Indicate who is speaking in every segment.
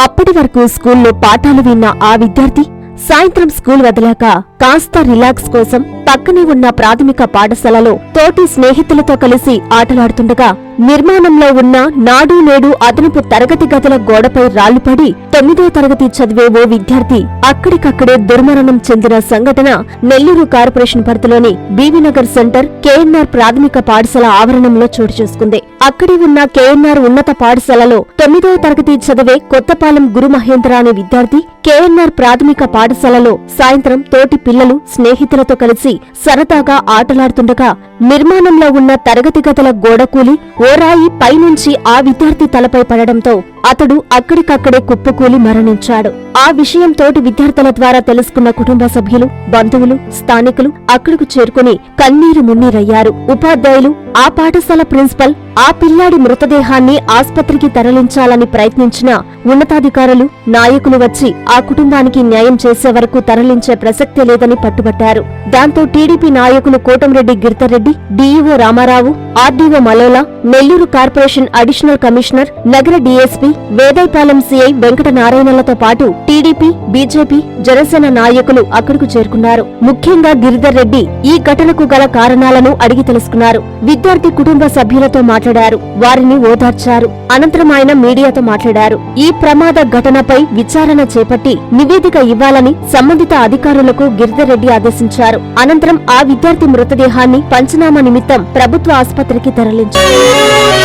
Speaker 1: అప్పటి వరకు స్కూల్లో పాఠాలు విన్న ఆ విద్యార్థి సాయంత్రం స్కూల్ వదిలాక కాస్త రిలాక్స్ కోసం పక్కనే ఉన్న ప్రాథమిక పాఠశాలలో తోటి స్నేహితులతో కలిసి ఆటలాడుతుండగా నిర్మాణంలో ఉన్న నాడు నేడు అదనపు తరగతి గదుల గోడపై రాళ్ళుపడి తొమ్మిదో తరగతి చదివే ఓ విద్యార్థి అక్కడికక్కడే దుర్మరణం చెందిన సంఘటన నెల్లూరు కార్పొరేషన్ పరిధిలోని బీవీనగర్ సెంటర్ కేఎన్ఆర్ ప్రాథమిక పాఠశాల ఆవరణంలో చోటు చేసుకుంది. అక్కడే ఉన్న కేఎన్ఆర్ ఉన్నత పాఠశాలలో తొమ్మిదో తరగతి చదివే కొత్తపాలెం గురు మహేంద్ర అనే విద్యార్థి కేఎన్ఆర్ ప్రాథమిక పాఠశాలలో సాయంత్రం తోటి పిల్లలు స్నేహితులతో కలిసి సరదాగా ఆటలాడుతుండగా నిర్మాణంలో ఉన్న తరగతి గదుల గోడకూలి ఓ రాయి పైనుంచి ఆ విద్యార్థి తలపై పడడంతో అతడు అక్కడికక్కడే కుప్పకూలి మరణించాడు. ఆ విషయం తోటి విద్యార్థుల ద్వారా తెలుసుకున్న కుటుంబ సభ్యులు బంధువులు స్థానికులు అక్కడకు చేరుకుని కన్నీరు మున్నీరయ్యారు. ఉపాధ్యాయులు ఆ పాఠశాల ప్రిన్సిపల్ ఆ పిల్లాడి మృతదేహాన్ని ఆస్పత్రికి తరలించాలని ప్రయత్నించినా ఉన్నతాధికారులు నాయకులు వచ్చి ఆ కుటుంబానికి న్యాయం చేసే వరకు తరలించే ప్రసక్తే లేదని పట్టుబట్టారు. దాంతో టీడీపీ నాయకులు Kotamreddy Giritareddy DEO Ramarao RDO Malola Nellore corporation additional commissioner నగర డీఎస్పీ వేదైపాలెం సీఐ వెంకట నారాయణలతో పాటు టీడీపీ బీజేపీ జనసేన నాయకులు అక్కడకు చేరుకున్నారు. ముఖ్యంగా గిరిధర్ రెడ్డి ఈ ఘటనకు గల కారణాలను అడిగి తెలుసుకున్నారు. విద్యార్థి కుటుంబ సభ్యులతో మాట్లాడారు. వారిని ఓదార్చారు. అనంతరం ఆయన మీడియాతో మాట్లాడారు. ఈ ప్రమాద ఘటనపై విచారణ చేపట్టి నివేదిక ఇవ్వాలని సంబంధిత అధికారులకు గిరిధర్ రెడ్డి ఆదేశించారు. అనంతరం ఆ విద్యార్థి మృతదేహాన్ని పంచనామా నిమిత్తం ప్రభుత్వ ఆసుపత్రికి తరలించారు.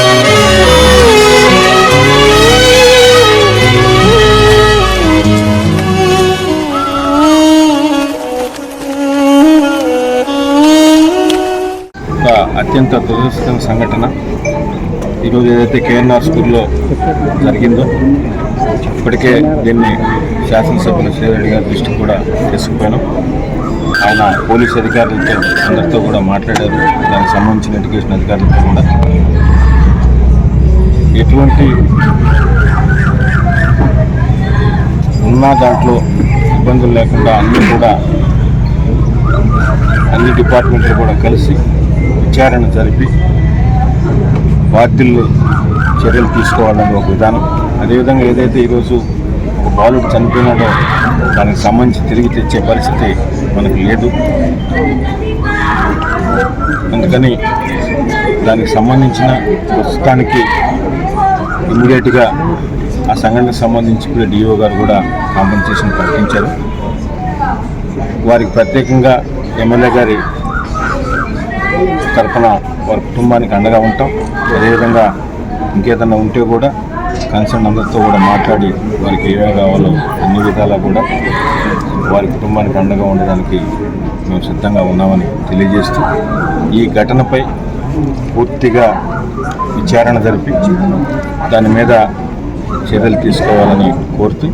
Speaker 2: అత్యంత దురదృష్టకర సంఘటన ఈరోజు ఏదైతే కేఎన్ఆర్ స్కూల్లో జరిగిందో ఇప్పటికే దీన్ని శాసనసభ్యులు శ్రీరెడ్డి గారి దృష్టికి కూడా తీసుకుపోయాను. ఆయన పోలీస్ అధికారులతో అందరితో కూడా మాట్లాడారు. దానికి సంబంధించిన ఎడ్యుకేషన్ అధికారులతో కూడా. ఎటువంటి ఉన్న దాంట్లో ఇబ్బందులు లేకుండా అన్నీ కూడా అన్ని డిపార్ట్మెంట్లు కూడా కలిసి విచారణ జరిపి బాధ్యులు చర్యలు తీసుకోవాలని ఒక విధానం. అదేవిధంగా ఏదైతే ఈరోజు ఒక బాలుడు చనిపోయినాడో దానికి సంబంధించి తిరిగి తెచ్చే పరిస్థితి మనకు లేదు. అందుకని దానికి సంబంధించిన ప్రస్తుతానికి ఇమీడియట్గా ఆ సంఘటనకు సంబంధించి కూడా డిఓ గారు కూడా కాంపెన్సేషన్ ప్రకటించారు. వారికి ప్రత్యేకంగా ఎమ్మెల్యే గారి తరఫున వారి కుటుంబానికి అండగా ఉంటాం. అదేవిధంగా ఇంకేదన్నా ఉంటే కూడా కన్సర్న్ అందరితో కూడా మాట్లాడి వారికి ఏమేమి కావాలో అన్ని విధాలా కూడా వారి కుటుంబానికి అండగా ఉండడానికి మేము సిద్ధంగా ఉన్నామని తెలియజేస్తూ ఈ ఘటనపై పూర్తిగా విచారణ జరిపి దాని మీద చర్యలు తీసుకోవాలని కోరుతూ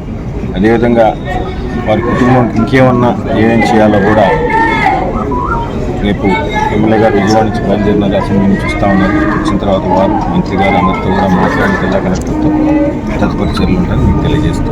Speaker 2: అదేవిధంగా వారి కుటుంబం ఇంకేమన్నా ఏమేం చేయాలో కూడా రేపు ఎమ్మెల్యే గారు విజయవాడ నుంచి బయలుదేరిన అసెంబ్లీ నుంచి వస్తూ ఉన్నారు వచ్చిన తర్వాత వారు మంత్రి గారు అందరితో కూడా మాట్లాడి జిల్లా కలెక్టర్తో తదుపరి చర్యలు ఉంటాయని మీకు తెలియజేస్తూ